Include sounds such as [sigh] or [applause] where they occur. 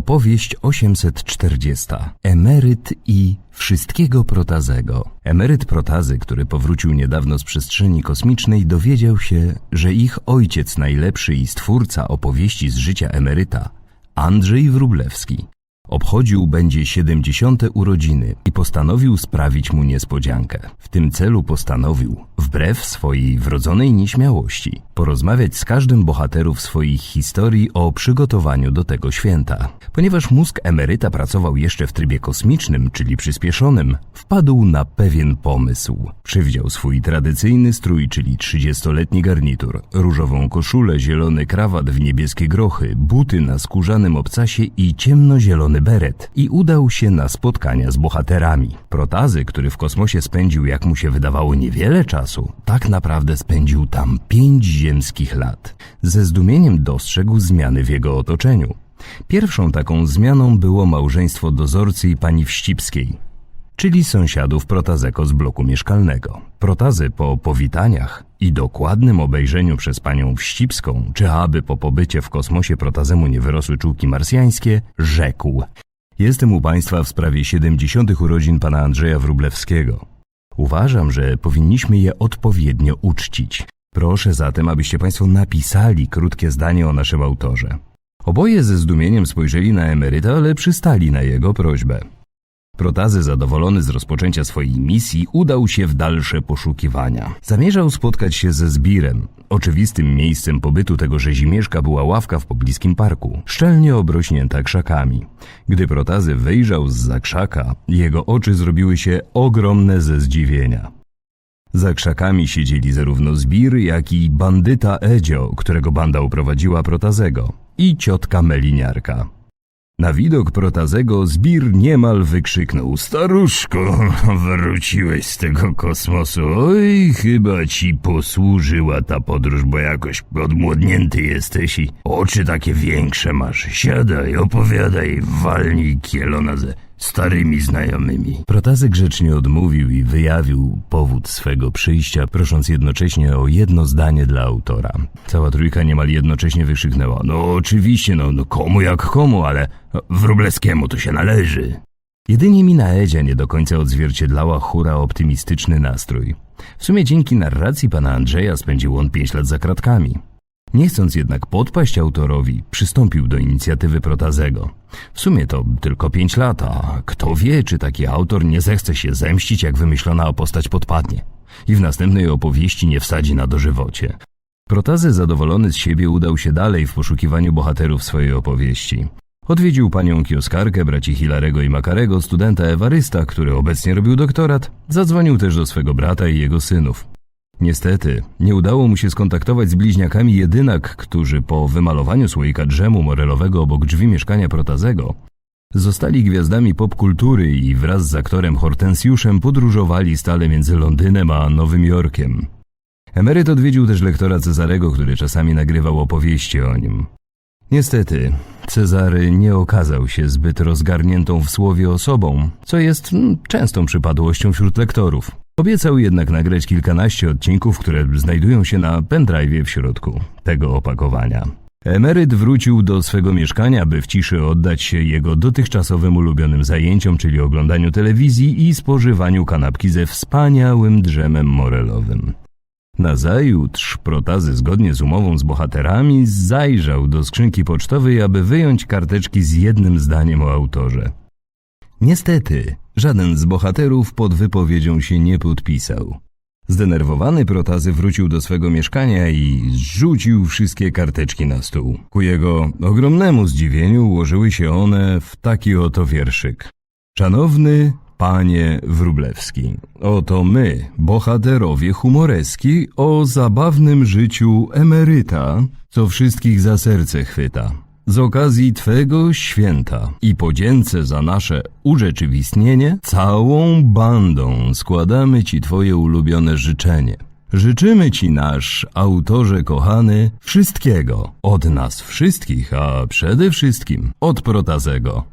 Opowieść 840. Emeryt i wszystkiego protazego. Emeryt protazy, który powrócił niedawno z przestrzeni kosmicznej, dowiedział się, że ich ojciec najlepszy i stwórca opowieści z życia emeryta, Andrzej Wróblewski, obchodził będzie 70. urodziny i postanowił sprawić mu niespodziankę. W tym celu postanowił, wbrew swojej wrodzonej nieśmiałości, porozmawiać z każdym bohaterów swoich historii o przygotowaniu do tego święta. Ponieważ mózg emeryta pracował jeszcze w trybie kosmicznym, czyli przyspieszonym, wpadł na pewien pomysł. Przywdział swój tradycyjny strój, czyli 30-letni garnitur, różową koszulę, zielony krawat w niebieskie grochy, buty na skórzanym obcasie i ciemnozielony beret i udał się na spotkania z bohaterami. Protazy, który w kosmosie spędził, jak mu się wydawało, niewiele czasu, tak naprawdę spędził tam pięć ziemskich lat. Ze zdumieniem dostrzegł zmiany w jego otoczeniu. Pierwszą taką zmianą było małżeństwo dozorcy i pani Wścibskiej, czyli sąsiadów Protazeko z bloku mieszkalnego. Protazy po powitaniach i dokładnym obejrzeniu przez panią Wścibską, czy aby po pobycie w kosmosie Protazemu nie wyrosły czułki marsjańskie, rzekł Jestem u państwa w sprawie 70. urodzin pana Andrzeja Wróblewskiego. Uważam, że powinniśmy je odpowiednio uczcić. Proszę zatem, abyście państwo napisali krótkie zdanie o naszym autorze. Oboje ze zdumieniem spojrzeli na emeryta, ale przystali na jego prośbę. Protazy, zadowolony z rozpoczęcia swojej misji, udał się w dalsze poszukiwania. Zamierzał spotkać się ze Zbirem. Oczywistym miejscem pobytu tego rzezimieszka była ławka w pobliskim parku, szczelnie obrośnięta krzakami. Gdy Protazy wyjrzał z za krzaka, jego oczy zrobiły się ogromne ze zdziwienia. Za krzakami siedzieli zarówno Zbir, jak i bandyta Edzio, którego banda uprowadziła Protazego, i ciotka Meliniarka. Na widok Protazego Zbir niemal wykrzyknął Staruszko, [laughs] wróciłeś z tego kosmosu. Oj, chyba ci posłużyła ta podróż, bo jakoś odmłodnięty jesteś i oczy takie większe masz. Siadaj, opowiadaj, walnij kielona ze starymi znajomymi. Protazy grzecznie odmówił i wyjawił powód swego przyjścia, prosząc jednocześnie o jedno zdanie dla autora. Cała trójka niemal jednocześnie wykrzyknęła: No oczywiście, no, no komu jak komu, ale Wróblewskiemu to się należy. Jedynie mina Edzia nie do końca odzwierciedlała hura optymistyczny nastrój. W sumie dzięki narracji pana Andrzeja spędził on pięć lat za kratkami. Nie chcąc jednak podpaść autorowi, przystąpił do inicjatywy Protazego. W sumie to tylko pięć lat, a kto wie, czy taki autor nie zechce się zemścić, jak wymyślona postać podpadnie i w następnej opowieści nie wsadzi na dożywocie. Protazy zadowolony z siebie udał się dalej w poszukiwaniu bohaterów swojej opowieści. Odwiedził panią kioskarkę, braci Hilarego i Makarego, studenta Ewarysta, który obecnie robił doktorat. Zadzwonił też do swego brata i jego synów. Niestety, nie udało mu się skontaktować z bliźniakami jedynak, którzy po wymalowaniu słoika drzemu morelowego obok drzwi mieszkania Protazego zostali gwiazdami popkultury i wraz z aktorem Hortensjuszem podróżowali stale między Londynem a Nowym Jorkiem. Emeryt odwiedził też lektora Cezarego, który czasami nagrywał opowieści o nim. Niestety, Cezary nie okazał się zbyt rozgarniętą w słowie osobą, co jest mm, częstą przypadłością wśród lektorów. Obiecał jednak nagrać kilkanaście odcinków, które znajdują się na pendrive'ie w środku tego opakowania. Emeryt wrócił do swego mieszkania, by w ciszy oddać się jego dotychczasowym ulubionym zajęciom, czyli oglądaniu telewizji i spożywaniu kanapki ze wspaniałym drzemem morelowym. Nazajutrz Protazy zgodnie z umową z bohaterami zajrzał do skrzynki pocztowej, aby wyjąć karteczki z jednym zdaniem o autorze. Niestety, żaden z bohaterów pod wypowiedzią się nie podpisał. Zdenerwowany Protazy wrócił do swego mieszkania i zrzucił wszystkie karteczki na stół. Ku jego ogromnemu zdziwieniu ułożyły się one w taki oto wierszyk. Szanowny panie Wróblewski, oto my, bohaterowie humoreski, o zabawnym życiu emeryta, co wszystkich za serce chwyta. Z okazji Twego święta i podzięce za nasze urzeczywistnienie, całą bandą składamy Ci Twoje ulubione życzenie. Życzymy Ci, nasz autorze kochany, wszystkiego od nas wszystkich, a przede wszystkim od Protazego.